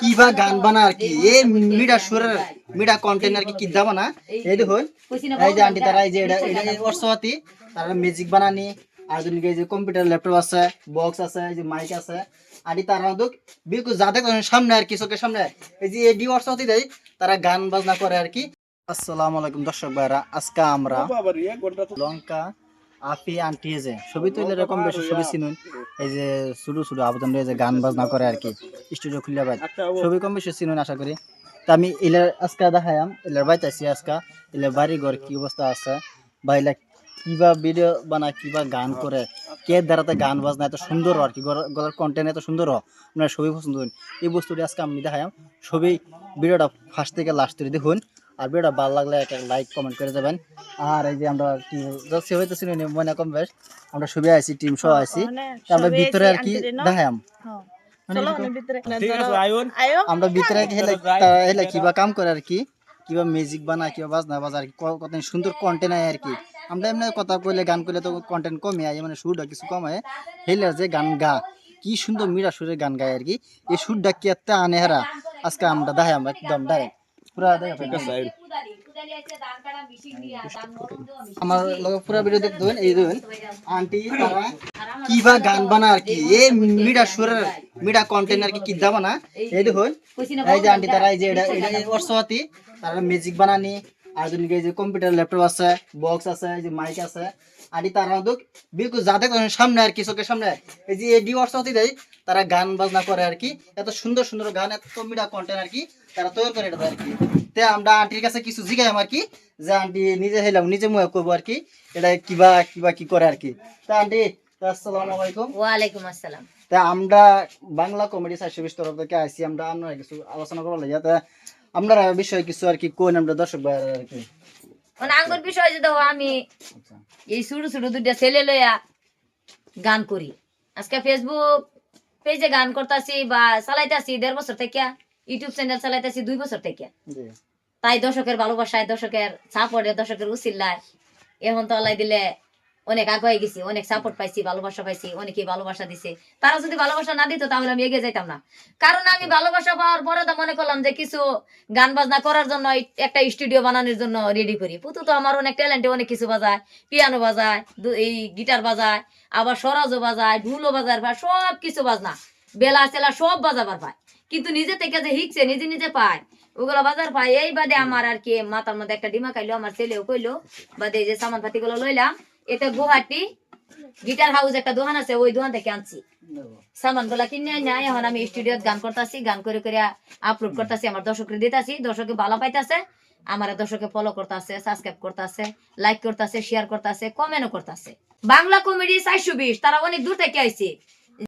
কিবা গান বানা আর কি? এই মিডা সুরের মিডা কন্টেন্ট আর কি কি দাবা না? এই দেখুন এই যে আন্টি তারা এই যে এটা এটা অর্থপাতি তারা মিউজিক বানানি আর যদি এই যে কম্পিউটার ল্যাপটপ আছে বক্স আছে এই যে মাইক আছে। আদি তারা দুক বিলকুল যা দেখো সামনে আর কি চোখের সামনে। এই যে এডি অর্থপাতি দেয় তারা গান বাজনা করে আর কি। আসসালামু আলাইকুম দর্শক ভাইরা আজকে আমরা লঙ্কা আপি আন্টি যে ছবি তুলে এরকম বেশি ছবি চিনুন। এই যে ছোটো ছোটো আবেদন যে গান বাজনা করে আর কি স্টুডিও খুলে বাই ছবি কম বেশি চিনুন আশা করি। তা আমি এলার আজকে দেখাইম এলার বাইতে আছি আজকে এলার বাড়ি ঘর কি অবস্থা আছে বা এলা কিবা ভিডিও বানা কিবা গান করে কে দ্বারাতে গান বাজনা এত সুন্দর আর কি গলার- কন্টেন্ট এত সুন্দর আপনারা ছবি পছন্দ করেন। এই বস্তুটি আজকে আমি দেখাইম ছবি ভিডিওটা ফার্স্ট থেকে লাস্ট করে দেখুন। আর ভিডিওটা ভালো লাগলে একটা লাইক কমেন্ট করে যাবেন আর এই যে আমরা টিম যাচ্ছি হইতেছি মনে কম বেশ। আমরা ছবি আইছি টিম সহ আমরা ভিতরে আর কি দেখাইম। মানে আমরা ভিতরে আর কি হেলে তা- হেলে কিবা কাম করে আর কি। কিবা মিউজিক বানা কিবা বাজনা বাজা আর কি। কত সুন্দর কন্টেন্ট আয় আর কি। আমরা এমনি কথা কইলে গান করলে তো কন্টেন্ট কমে আয় মানে সুরটা কিছু কম আয়। হেলে যে গান গা কি সুন্দর মিরা সুরে গান গায় আর কি। এই সুরটা কি এত আনে হেরা। আজকে আমরা দেখাই আমরা একদম ডাইরেক্ট পুরা দেখা আমার লগে পুরা ভিডিও দেখতে এই দেখুন। আন্টি তারা কিবা গান বানা আর কি। এই মিডা সুরের মিডা কন্টেন্ট আর কি কি দাবা না এই দেখুন। এই যে আন্টি তারা এই যে এটা এটা অর্থপাতি তারা মিউজিক বানানি। আর যদি যে কম্পিউটার ল্যাপটপ আছে বক্স আছে যে মাইক আছে আদি তারা দুক বিলকুল যা দেখো সামনে আর কি চোখের সামনে এই যে এডি অর্থপাতি দেয় তারা গান বাজনা করে আর কি এত সুন্দর সুন্দর গান এত মিডা কন্টেন্ট আর কি তারা তৈরি করে এটা আর কি। তে আমরা আন্টির কাছে কিছু জিগাইম আর কি যে আন্টি নিজে হেলাম নিজে মনে করব আর কি এটা কিবা কিবা কি করে আর কি। তা আন্টি আসসালামু আলাইকুম। ওয়ালাইকুম আসসালাম। তা আমরা বাংলা কমেডি সাহিত্য তরফ থেকে আইসি আমরা আপনারা কিছু আলোচনা করব লাগে। তা আপনারা বিষয়ে কিছু আর কি কোন আমরা দর্শক ভাই আর কি? মানে আঙ্গুর বিষয় যে দেখো আমি আচ্ছা। এই ছোট ছোট দুইটা ছেলে লইয়া গান করি। আজকে ফেসবুক পেজে গান করতেছি বা চালাইতেছি দেড় বছর থেকে ইউটিউব চ্যানেল চালাইতেছি দুই বছর থেকে। তাই দর্শকের ভালোবাসায় দর্শকের সাপোর্টে দর্শকের উচিল্লায়। এখন তো আল্লাহ দিলে অনেক আগে গেছি, অনেক সাপোর্ট পাইছি, ভালোবাসা পাইছি, অনেকেই ভালোবাসা দিছে। তারা যদি ভালোবাসা না দিত তাহলে আমি এগিয়ে যাইতাম না। কারণ আমি ভালোবাসা পাওয়ার পরে তো মনে করলাম যে কিছু গান বাজনা করার জন্য একটা স্টুডিও বানানোর জন্য রেডি করি। পুতু তো আমার অনেক ট্যালেন্টে অনেক কিছু বাজায়। পিয়ানো বাজায় এই গিটার বাজায়, আবার সরাজও বাজায়, ঢুলও বাজায়, বা সব কিছু বাজনা। বেলা চেলা সব বাজাবার পায়। কিন্তু নিজে থেকে যে শিখছে নিজে নিজে পায়। ওগুলো বাজার পায়। এই বাদে আমার আর কি মাথার মধ্যে একটা ডিমা খাইলো, আমার ছেলেও কইলো, বাদে যে সামান পাতি গুলো লইলাম এতে গুয়াহাটি গিটার হাউস একটা দোকান আছে, ওই দোকান থেকে আনছি। সামানগুলা কিনে এখন আমি গান করতেছি, গান করে করে আপলোড করতেছি, আমার দর্শকরে দিতেছি, দর্শকে ভালো পাইতেছে, আমার দর্শকে ফলো করতেছে সাবস্ক্রাইব করতেছে লাইক করতেছে শেয়ার করতেছে কমেন্টও করতেছে। বাংলা কমেডি চারশো বিশ, তারা অনেক দূর থেকে আইছে।